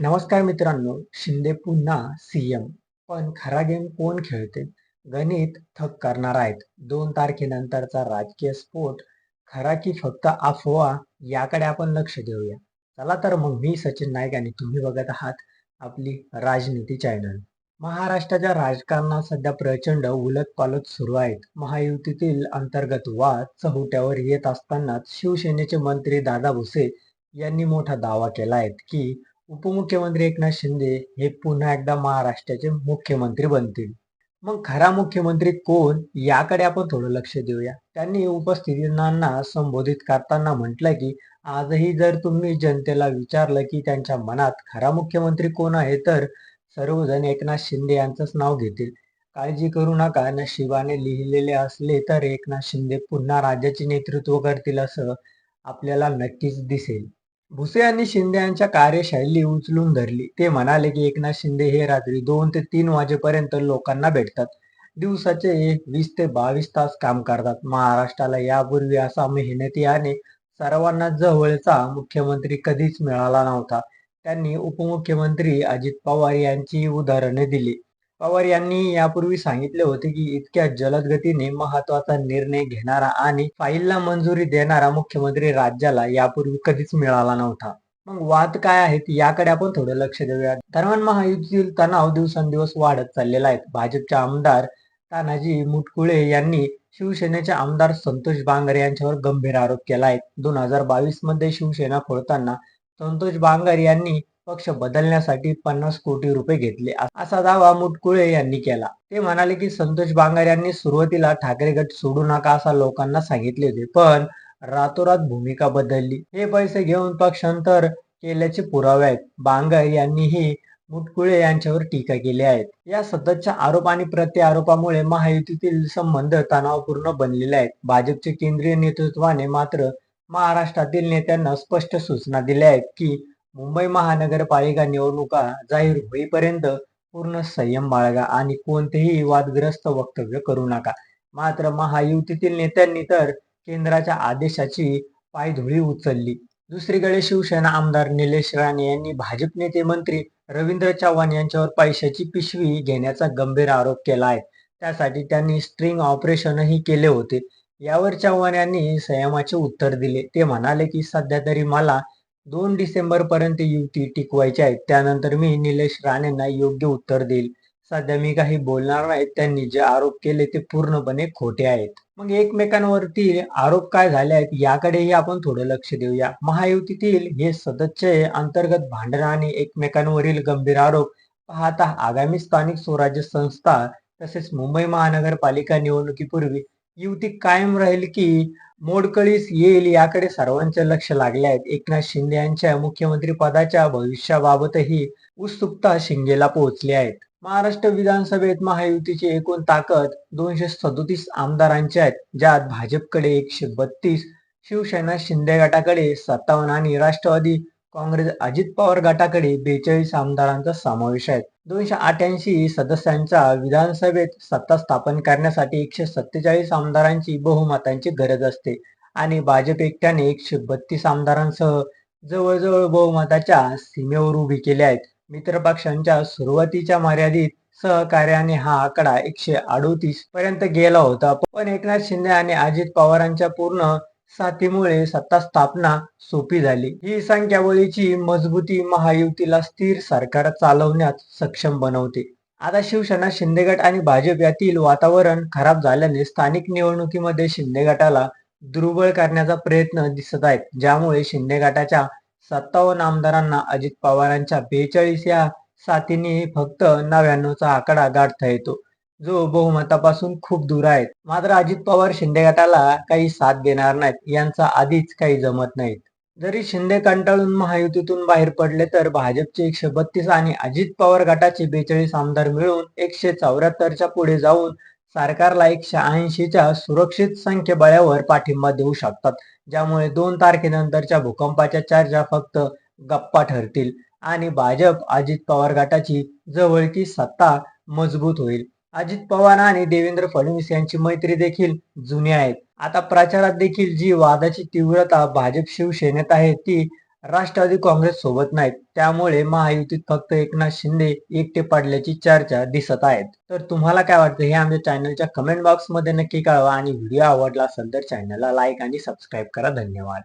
नमस्कार मित्रांनो शिंदे पुन्हा सीएम पण खरा गेम कोण खेळते? गणित थक करणार आहेत. दोन तारखेनंतरचा राजकीय स्फोट खरा की फक्त अफवा याकडे आपण लक्ष देऊया. चला तर मग मी सचिन नाईक आणि तुम्ही बघत आहात आपली राजनीती चॅनल महाराष्ट्राच्या राजकारणात सध्या प्रचंड उलट पालट सुरू आहेत. महायुतीतील अंतर्गत वाद चहुट्यावर येत असतानाच शिवसेनेचे मंत्री दादा भुसे यांनी मोठा दावा केला आहे की उपमुख्यमंत्री एकनाथ शिंदे हे पुन्हा एकदा महाराष्ट्राचे मुख्यमंत्री बनतील. मग खरा मुख्यमंत्री कोण याकडे आपण थोडं लक्ष देऊया. त्यांनी उपस्थितांना संबोधित करताना म्हटलं की आजही जर तुम्ही जनतेला विचारलं की त्यांच्या मनात खरा मुख्यमंत्री कोण आहे तर सर्वजण एकनाथ शिंदे यांचंच नाव घेतील. काळजी करू नका नशिबाने लिहिलेले असले तर एकनाथ शिंदे पुन्हा राज्याचे नेतृत्व करतील असं आपल्याला नक्कीच दिसेल. भुसे यांनी शिंदे यांच्या कार्यशैली उचलून धरली. ते म्हणाले की एकनाथ शिंदे हे रात्री दोन ते तीन वाजेपर्यंत लोकांना भेटतात. दिवसाचे वीस ते बावीस तास काम करतात. महाराष्ट्राला यापूर्वी असा मेहनती आणि सर्वांना जवळचा मुख्यमंत्री कधीच मिळाला नव्हता. त्यांनी उपमुख्यमंत्री अजित पवार यांची उदाहरणे दिली. पवार यांनी यापूर्वी सांगितले होते की इतक्या जलद गतीने महत्त्वाचा निर्णय घेणारा आणि फाईलला मंजुरी देणारा मुख्यमंत्री राज्याला यापूर्वी कधीच मिळाला नव्हता. मग वाद काय आहेत याकडे आपण थोडं लक्ष देऊया. दरम्यान महायुतीतील तणाव दिवसेंदिवस वाढत चाललेला आहे. भाजपचे आमदार तानाजी मुटकुळे यांनी शिवसेनेचे आमदार संतोष बांगर यांच्यावर गंभीर आरोप केला आहे. दोन हजार बावीसमध्ये शिवसेना फोडताना संतोष बांगर यांनी पक्ष बदलण्यासाठी पन्नास कोटी रुपये घेतले. असा दावा मुटकुळे यांनी केला. ते म्हणाले की संतोष बांगर यांनी सुरुवातीला ठाकरे गट सोडू नका असा लोकांना सांगितले होते पण रातोरात भूमिका बदलली. हे पैसे घेऊन पक्षांतर केल्याचे पुरावे आहेत. बांगर यांनीही मुटकुळे यांच्यावर टीका केली आहेत या सततच्या आरोप आणि प्रत्यारोपामुळे महायुतीतील संबंध तणावपूर्ण बनलेले आहेत. भाजपचे केंद्रीय नेतृत्वाने मात्र महाराष्ट्रातील नेत्यांना स्पष्ट सूचना दिल्या आहेत की मुंबई महानगरपालिका निवडणुका जाहीर होईपर्यंत पूर्ण संयम बाळगा आणि कोणतेही वादग्रस्त वक्तव्य करू नका. मात्र महायुतीतील नेत्यांनी तर केंद्राच्या आदेशाची पायधुळी उचलली. दुसरीकडे शिवसेना आमदार निलेश राणे यांनी भाजप नेते मंत्री रवींद्र चव्हाण यांच्यावर पैशाची पिशवी घेण्याचा गंभीर आरोप केला आहे. त्यासाठी त्यांनी स्ट्रिंग ऑपरेशनही केले होते. यावर चव्हाण यांनी संयमाचे उत्तर दिले. ते म्हणाले की सध्या तरी मला दोन डिसेंबर पर्यंत युती टिकवायची आहे त्यानंतर मी निलेश राणेंना योग्य उत्तर देईल. सध्या मी काही बोलणार नाही. त्यांनी जे आरोप केले ते पूर्णपणे खोटे आहेत. मग एकमेकांवरती आरोप काय झाले आहेत याकडेही आपण थोडं लक्ष देऊया. महायुतीतील हे सदस्य अंतर्गत भांडण आणि एकमेकांवरील गंभीर आरोप पाहता आगामी स्थानिक स्वराज्य संस्था तसेच मुंबई महानगरपालिका निवडणुकीपूर्वी युती कायम राहील की मोडकळीस येईल याकडे सर्वांचे लक्ष लागले आहेत एकनाथ शिंदे यांच्या मुख्यमंत्री पदाच्या भविष्याबाबतही उत्सुकता शिंगेला पोहोचली आहेत महाराष्ट्र विधानसभेत महायुतीची एकूण ताकद दोनशे सदोतीस आमदारांची आहेत ज्यात भाजपकडे एकशे बत्तीस शिवसेना शिंदे गटाकडे सत्तावन्न आणि राष्ट्रवादी काँग्रेस अजित पवार गटाकडे बेचाळीस आमदारांचा समावेश आहे. दोनशे अठ्याऐंशी सदस्यांच्या विधानसभेत सत्ता स्थापन करण्यासाठी एकशे सत्तेचाळीस आमदारांची बहुमतांची गरज असते. आणि भाजप एकट्याने एकशे बत्तीस आमदारांसह जवळजवळ बहुमताच्या सीमेवर उभी केले आहेत. मित्रपक्षांच्या सुरुवातीच्या मर्यादित सहकार्याने हा आकडा एकशे अडोतीस पर्यंत गेला होता. पण एकनाथ शिंदे आणि अजित पवारांच्या पूर्ण साथीमुळे सत्ता स्थापना सोपी झाली. ही संख्याबळीची मजबूती महायुतीला स्थिर सरकार चालवण्यात सक्षम बनवते. आता शिवसेना शिंदे गट आणि भाजप यातील वातावरण खराब झाल्याने स्थानिक निवडणुकीमध्ये शिंदे गटाला दुर्बळ करण्याचा प्रयत्न दिसत आहेत. ज्यामुळे शिंदे गटाच्या सत्तावन्न आमदारांना अजित पवारांच्या बेचाळीस या साथीने फक्त नव्याण्णवचा आकडा गाठता येतो. जो बहुमतापासून खूप दूर आहेत. मात्र अजित पवार शिंदे गटाला काही साथ देणार नाहीत. यांचा आधीच काही जमत नाहीत. जरी शिंदे कंटाळून महायुतीतून बाहेर पडले तर भाजपचे एकशे बत्तीस आणि अजित पवार गटाचे बेचाळीस आमदार मिळून एकशे चौऱ्याहत्तरच्या पुढे जाऊन सरकारला एकशे ऐंशीच्या सुरक्षित संख्येबळावर पाठिंबा देऊ शकतात. ज्यामुळे दोन तारखेनंतरच्या भूकंपाच्या चर्चा फक्त गप्पा ठरतील आणि भाजप अजित पवार गटाची जवळची सत्ता मजबूत होईल. अजित पवार आणि देवेंद्र फडणवीस यांची मैत्री देखील जुनी आहेत. आता प्रचारात देखील जी वादाची तीव्रता भाजप शिवसेनेत आहे ती राष्ट्रवादी काँग्रेस सोबत नाहीत. त्यामुळे महायुतीत फक्त एकनाथ शिंदे एकटे पडल्याची चर्चा दिसत आहेत. तर तुम्हाला काय वाटतं? हे आमच्या चॅनलच्या कमेंट बॉक्समध्ये नक्की कळवा आणि व्हिडिओ आवडला असेल तर चॅनलला लाईक आणि सबस्क्राईब करा. धन्यवाद.